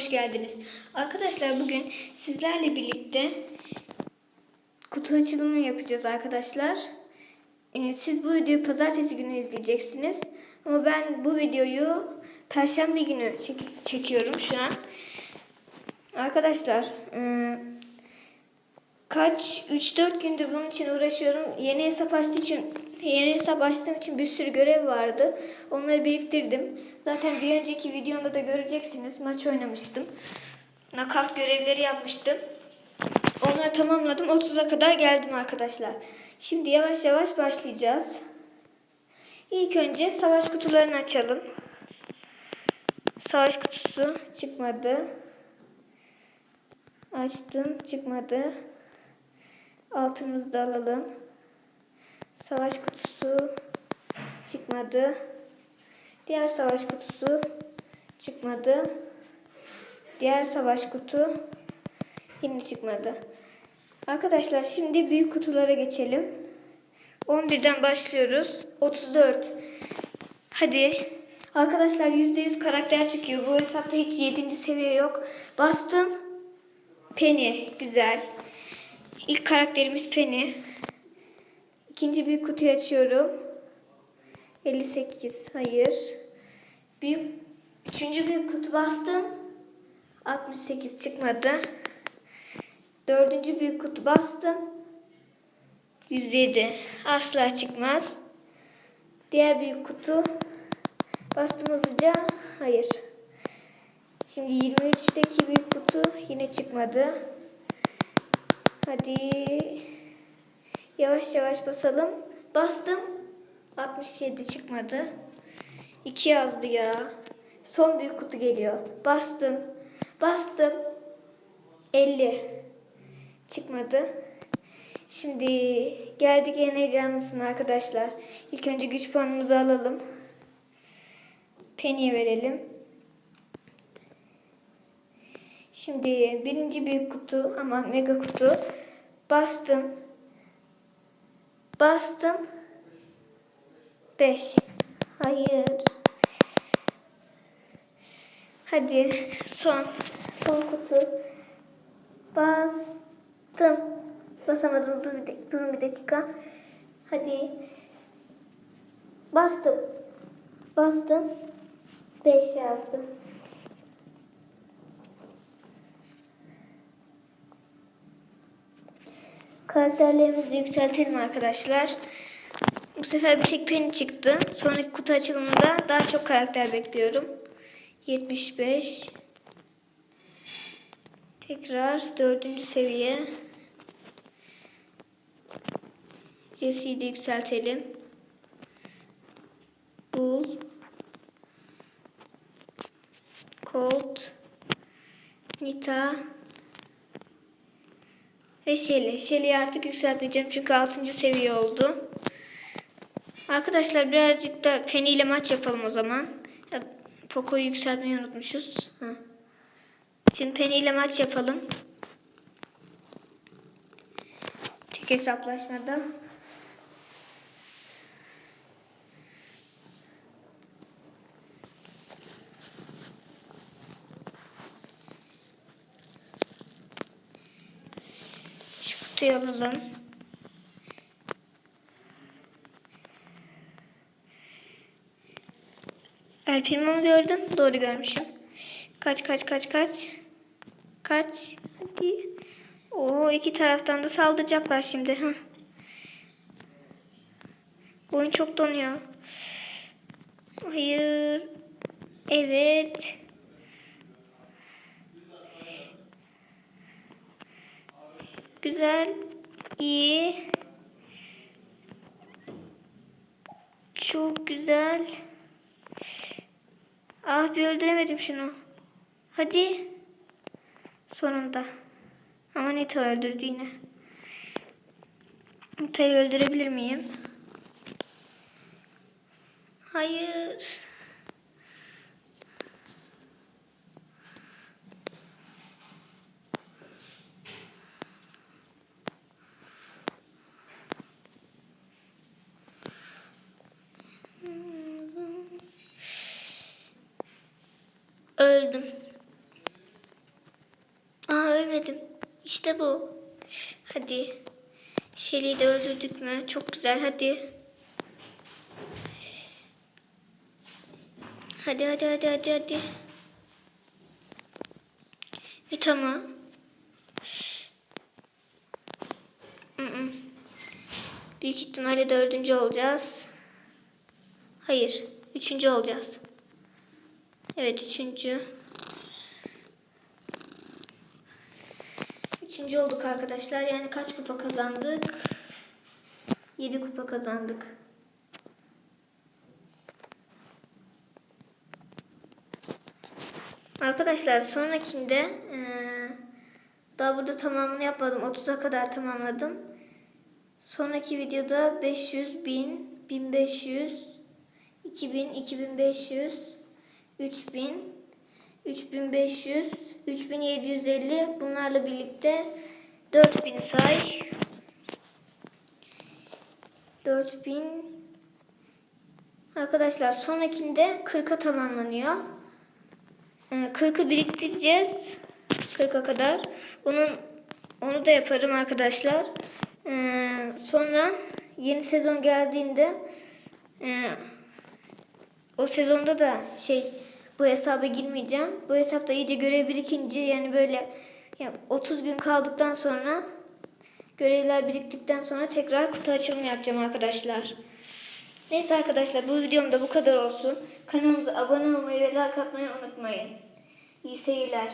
hoş geldiniz. Arkadaşlar bugün sizlerle birlikte kutu açılımı yapacağız arkadaşlar. Ee, siz bu videoyu pazartesi günü izleyeceksiniz. Ama ben bu videoyu perşembe günü çek- çekiyorum şu an. Arkadaşlar e, kaç 3-4 gündür bunun için uğraşıyorum. Yeni hesap açtığı için yeni hesap için bir sürü görev vardı. Onları biriktirdim. Zaten bir önceki videomda da göreceksiniz. Maç oynamıştım. Nakavt görevleri yapmıştım. Onları tamamladım. 30'a kadar geldim arkadaşlar. Şimdi yavaş yavaş başlayacağız. İlk önce savaş kutularını açalım. Savaş kutusu çıkmadı. Açtım çıkmadı. Altımızı da alalım. Savaş kutusu çıkmadı. Diğer savaş kutusu çıkmadı. Diğer savaş kutu yine çıkmadı. Arkadaşlar şimdi büyük kutulara geçelim. 11'den başlıyoruz. 34. Hadi. Arkadaşlar %100 karakter çıkıyor. Bu hesapta hiç 7. seviye yok. Bastım. Penny. Güzel. İlk karakterimiz Penny. İkinci büyük kutuyu açıyorum. 58. Hayır. Büyük, üçüncü büyük kutu bastım. 68 çıkmadı. Dördüncü büyük kutu bastım. 107. Asla çıkmaz. Diğer büyük kutu bastım hızlıca. Hayır. Şimdi 23'teki büyük kutu yine çıkmadı. Hadi. Yavaş yavaş basalım. Bastım. 67 çıkmadı. 2 yazdı ya. Son büyük kutu geliyor. Bastım. Bastım. 50. Çıkmadı. Şimdi geldik en heyecanlısına arkadaşlar. İlk önce güç puanımızı alalım. Penny'e verelim. Şimdi birinci büyük kutu ama mega kutu. Bastım. Bastım. 5. Hayır. Hadi son. Son kutu. Bastım. Basamadım. Dur bir, dak- durun bir dakika. Hadi. Bastım. Bastım. 5 yazdım. Karakterlerimizi yükseltelim arkadaşlar. Bu sefer bir tek peni çıktı. Sonraki kutu açılımında daha çok karakter bekliyorum. 75. Tekrar dördüncü seviye. Jesse'yi de yükseltelim. Bull. Colt. Nita. Ve Shelly. Shelly'yi artık yükseltmeyeceğim çünkü 6. seviye oldu. Arkadaşlar birazcık da Penny ile maç yapalım o zaman. Ya, Poco'yu yükseltmeyi unutmuşuz. Ha. Şimdi Penny ile maç yapalım. Tek hesaplaşmada. Şu kutuyu alalım. El Primo'mu gördüm. Doğru görmüşüm. Kaç kaç kaç kaç. Kaç. Hadi. Oo iki taraftan da saldıracaklar şimdi. Heh. Oyun çok donuyor. Hayır. Evet. Güzel. İyi. Çok güzel. Ah bir öldüremedim şunu. Hadi. Sonunda. Ama Nita öldürdü yine. Nita'yı öldürebilir miyim? Hayır. Öldüm. ölmedim. İşte bu. Hadi. Shelly'i de öldürdük mü? Çok güzel hadi. Hadi hadi hadi hadi hadi. Bir tamam. Büyük ihtimalle dördüncü olacağız. Hayır. Üçüncü olacağız. Evet üçüncü. Üçüncü olduk arkadaşlar. Yani kaç kupa kazandık? Yedi kupa kazandık. Arkadaşlar sonrakinde eee, daha burada tamamını yapmadım. 30'a kadar tamamladım. Sonraki videoda 500, 1000, 1500, 2000, 2500, 3000, 3500, 3750 bunlarla birlikte 4000 say. 4000 Arkadaşlar sonrakinde 40'a tamamlanıyor. Ee, 40'ı biriktireceğiz. 40'a kadar. Bunun onu da yaparım arkadaşlar. Ee, sonra yeni sezon geldiğinde e, o sezonda da şey bu hesaba girmeyeceğim. Bu hesapta iyice görev birikince yani böyle ya 30 gün kaldıktan sonra görevler biriktikten sonra tekrar kutu açılımı yapacağım arkadaşlar. Neyse arkadaşlar bu videom da bu kadar olsun. Kanalımıza abone olmayı ve like atmayı unutmayın. İyi seyirler.